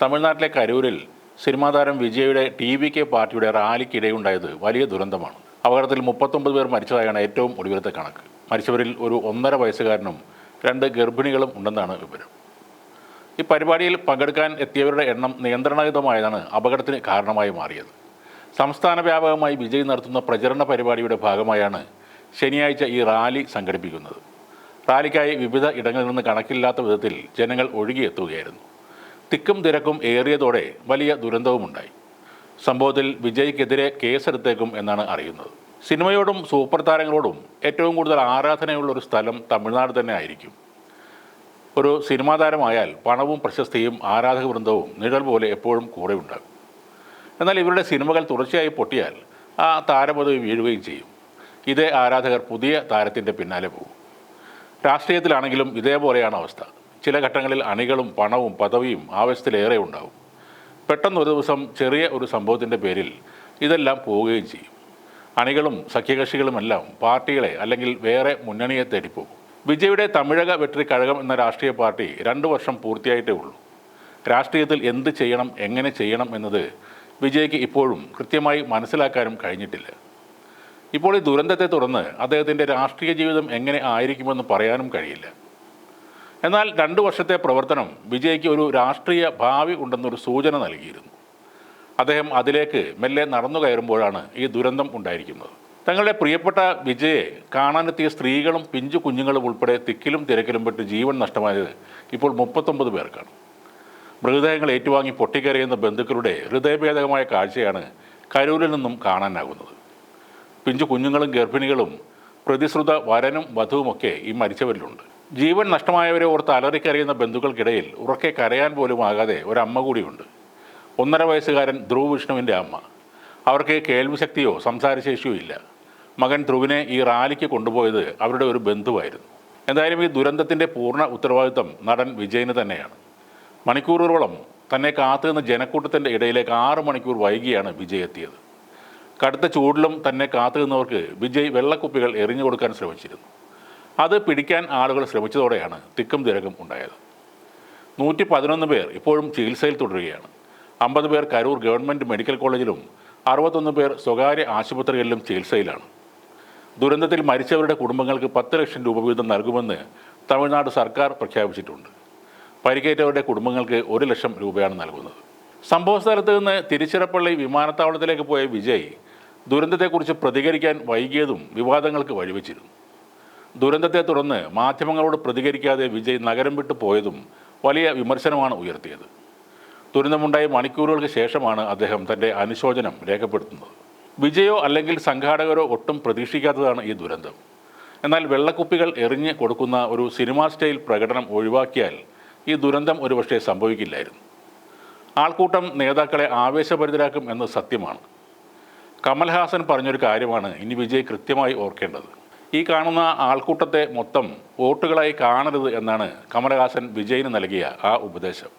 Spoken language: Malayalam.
തമിഴ്നാട്ടിലെ കരൂരിൽ സിനിമാ താരം വിജയുടെ ടി വി കെ പാർട്ടിയുടെ റാലിക്കിടെയുണ്ടായത് വലിയ ദുരന്തമാണ്. അപകടത്തിൽ മുപ്പത്തൊമ്പത് പേർ മരിച്ചതായാണ് ഏറ്റവും ഒടുവിലത്തെ കണക്ക്. മരിച്ചവരിൽ ഒരു ഒന്നര വയസ്സുകാരനും രണ്ട് ഗർഭിണികളും ഉണ്ടെന്നാണ് വിവരം. ഈ പരിപാടിയിൽ പങ്കെടുക്കാൻ എത്തിയവരുടെ എണ്ണം നിയന്ത്രണയുതമായതാണ് അപകടത്തിന് കാരണമായി മാറിയത്. സംസ്ഥാന വ്യാപകമായി വിജയ് നടത്തുന്ന പ്രചരണ പരിപാടിയുടെ ഭാഗമായാണ് ശനിയാഴ്ച ഈ റാലി സംഘടിപ്പിക്കുന്നത്. റാലിക്കായി വിവിധ ഇടങ്ങളിൽ നിന്ന് കണക്കില്ലാത്ത വിധത്തിൽ ജനങ്ങൾ ഒഴുകിയെത്തുകയായിരുന്നു. തിക്കും തിരക്കും ഏറിയതോടെ വലിയ ദുരന്തവുമുണ്ടായി. സംഭവത്തിൽ വിജയ്ക്കെതിരെ കേസെടുത്തേക്കും എന്നാണ് അറിയുന്നത്. സിനിമയോടും സൂപ്പർ താരങ്ങളോടും ഏറ്റവും കൂടുതൽ ആരാധനയുള്ള ഒരു സ്ഥലം തമിഴ്നാട് തന്നെ ആയിരിക്കും. ഒരു സിനിമാ താരമായാൽ പണവും പ്രശസ്തിയും ആരാധക വൃന്ദവും നിഴൽ പോലെ എപ്പോഴും കൂടെ ഉണ്ടാകും എന്നാൽ ഇവരുടെ സിനിമകൾ തുടർച്ചയായി പൊട്ടിയാൽ ആ താരപദവി വീഴുകയും ചെയ്യും. ഇതേ ആരാധകർ പുതിയ താരത്തിന്റെ പിന്നാലെ പോകും. രാഷ്ട്രീയത്തിലാണെങ്കിലും ഇതേപോലെയാണ് അവസ്ഥ. ചില ഘട്ടങ്ങളിൽ അണികളും പണവും പദവിയും ആവശ്യത്തിലേറെ ഉണ്ടാവും. പെട്ടെന്ന് ഒരു ദിവസം ചെറിയ ഒരു സംഭവത്തിന്റെ പേരിൽ ഇതെല്ലാം പോവുകയും ചെയ്യും. അണികളും സഖ്യകക്ഷികളുമെല്ലാം പാർട്ടികളെ അല്ലെങ്കിൽ വേറെ മുന്നണിയെ തേടിപ്പോകും. വിജയുടെ തമിഴക വെട്രി കഴകം എന്ന രാഷ്ട്രീയ പാർട്ടി രണ്ട് വർഷം പൂർത്തിയായിട്ടേ ഉള്ളൂ. രാഷ്ട്രീയത്തിൽ എന്ത് ചെയ്യണം എങ്ങനെ ചെയ്യണം എന്നത് വിജയ്ക്ക് ഇപ്പോഴും കൃത്യമായി മനസ്സിലാക്കാനും കഴിഞ്ഞിട്ടില്ല. ഇപ്പോൾ ഈ ദുരന്തത്തെ തുടർന്ന് അദ്ദേഹത്തിന്റെ രാഷ്ട്രീയ ജീവിതം എങ്ങനെ ആയിരിക്കുമെന്ന് പറയാനും കഴിയില്ല. എന്നാൽ രണ്ട് വർഷത്തെ പ്രവർത്തനം വിജയ്ക്ക് ഒരു രാഷ്ട്രീയ ഭാവി ഉണ്ടെന്നൊരു സൂചന നൽകിയിരുന്നു. അദ്ദേഹം അതിലേക്ക് മെല്ലെ നടന്നു കയറുമ്പോഴാണ് ഈ ദുരന്തം ഉണ്ടായിരിക്കുന്നത്. തങ്ങളുടെ പ്രിയപ്പെട്ട വിജയെ കാണാനെത്തിയ സ്ത്രീകളും പിഞ്ചു കുഞ്ഞുങ്ങളും ഉൾപ്പെടെ തിക്കിലും തിരക്കിലും പെട്ട് ജീവൻ നഷ്ടമായത് ഇപ്പോൾ മുപ്പത്തൊമ്പത് പേർക്കാണ്. മൃതദേഹങ്ങൾ ഏറ്റുവാങ്ങി പൊട്ടിക്കരയുന്ന ബന്ധുക്കളുടെ ഹൃദയഭേദകമായ കാഴ്ചയാണ് കരൂരിൽ നിന്നും കാണാനാകുന്നത്. പിഞ്ചു കുഞ്ഞുങ്ങളും ഗർഭിണികളും പ്രതിശ്രുത വരനും വധുവുമൊക്കെ ഈ മരിച്ചവരിലുണ്ട്. ജീവൻ നഷ്ടമായവരെ ഓർത്ത് അലറിക്കരയുന്ന ബന്ധുക്കൾക്കിടയിൽ ഉറക്കെ കരയാൻ പോലും ആകാതെ ഒരമ്മ കൂടിയുണ്ട്. ഒന്നര വയസ്സുകാരൻ ധ്രുവ് വിഷ്ണുവിന്റെ അമ്മ. അവർക്ക് കേൾവിശക്തിയോ സംസാരശേഷിയോ ഇല്ല. മകൻ ധ്രുവിനെ ഈ റാലിക്ക് കൊണ്ടുപോയത് അവരുടെ ഒരു ബന്ധുവായിരുന്നു. എന്തായാലും ഈ ദുരന്തത്തിന്റെ പൂർണ ഉത്തരവാദിത്തം നടൻ വിജയന് തന്നെയാണ്. മണിക്കൂറുകളോളം തന്നെ കാത്തുനിന്ന ജനക്കൂട്ടത്തിന്റെ ഇടയിലേക്ക് ആറ് മണിക്കൂർ വൈകിയാണ് വിജയ് എത്തിയത്. കടുത്ത ചൂടിലും തന്നെ കാത്തുനിന്നവർക്ക് വിജയ് വെള്ളക്കുപ്പികൾ എറിഞ്ഞു കൊടുക്കാൻ ശ്രമിച്ചിരുന്നു. അത് പിടിക്കാൻ ആളുകൾ ശ്രമിച്ചതോടെയാണ് തിക്കും തിരക്കും ഉണ്ടായത്. നൂറ്റി പതിനൊന്ന് പേർ ഇപ്പോഴും ചികിത്സയിൽ തുടരുകയാണ്. അമ്പത് പേർ കരൂർ ഗവൺമെന്റ് മെഡിക്കൽ കോളേജിലും അറുപത്തൊന്ന് പേർ സ്വകാര്യ ആശുപത്രികളിലും ചികിത്സയിലാണ്. ദുരന്തത്തിൽ മരിച്ചവരുടെ കുടുംബങ്ങൾക്ക് പത്ത് ലക്ഷം രൂപ വീതം നൽകുമെന്ന് തമിഴ്നാട് സർക്കാർ പ്രഖ്യാപിച്ചിട്ടുണ്ട്. പരിക്കേറ്റവരുടെ കുടുംബങ്ങൾക്ക് ഒരു ലക്ഷം രൂപയാണ് നൽകുന്നത്. സംഭവ സ്ഥലത്ത് നിന്ന് തിരുച്ചിറപ്പള്ളി വിമാനത്താവളത്തിലേക്ക് പോയ വിജയ് ദുരന്തത്തെക്കുറിച്ച് പ്രതികരിക്കാൻ വൈകിയതും വിവാദങ്ങൾക്ക് വഴിവെച്ചിരുന്നു. ദുരന്തത്തെ തുടർന്ന് മാധ്യമങ്ങളോട് പ്രതികരിക്കാതെ വിജയ് നഗരം വിട്ടു പോയതും വലിയ വിമർശനമാണ് ഉയർത്തിയത്. ദുരന്തമുണ്ടായ മണിക്കൂറുകൾക്ക് ശേഷമാണ് അദ്ദേഹം തന്റെ അനുശോചനം രേഖപ്പെടുത്തുന്നത്. വിജയോ അല്ലെങ്കിൽ സംഘാടകരോ ഒട്ടും പ്രതീക്ഷിക്കാത്തതാണ് ഈ ദുരന്തം. എന്നാൽ വെള്ളക്കുപ്പികൾ എറിഞ്ഞ് കൊടുക്കുന്ന ഒരു സിനിമാ സ്റ്റൈൽ പ്രകടനം ഒഴിവാക്കിയാൽ ഈ ദുരന്തം ഒരുപക്ഷെ സംഭവിക്കില്ലായിരുന്നു. ആൾക്കൂട്ടം നേതാക്കളെ ആവേശഭരിതരാക്കും എന്നത് സത്യമാണ്. കമൽഹാസൻ പറഞ്ഞൊരു കാര്യമാണ് ഇനി വിജയ് കൃത്യമായി ഓർക്കേണ്ടത്. ഈ കാണുന്ന ആൾക്കൂട്ടത്തെ മൊത്തം വോട്ടുകളായി കാണരുത് എന്നാണ് കമലഹാസൻ വിജയിന് നൽകിയ ആ ഉപദേശം.